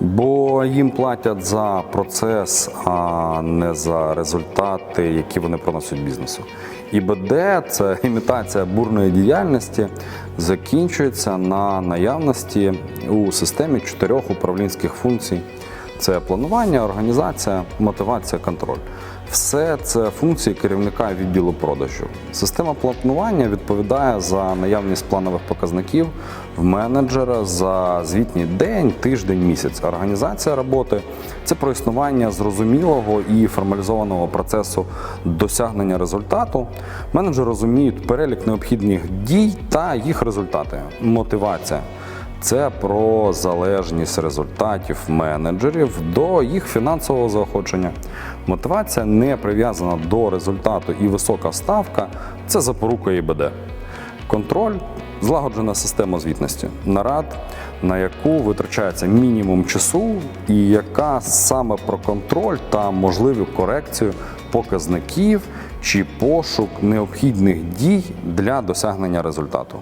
Бо їм платять за процес, а не за результати, які вони приносять бізнесу. ІБД це імітація бурної діяльності, закінчується на наявності у системі чотирьох управлінських функцій: це планування, організація, мотивація, контроль. Все це функції керівника відділу продажу. Система планування відповідає за наявність планових показників в менеджера за звітній день, тиждень, місяць. Організація роботи це про існування зрозумілого і формалізованого процесу досягнення результату. Менеджер розуміють перелік необхідних дій та їх результати. Мотивація. Це про залежність результатів менеджерів до їх фінансового заохочення. Мотивація не прив'язана до результату і висока ставка це запорука ІБД. Контроль злагоджена система звітності, нарад, на яку витрачається мінімум часу, і яка саме про контроль та можливу корекцію показників чи пошук необхідних дій для досягнення результату.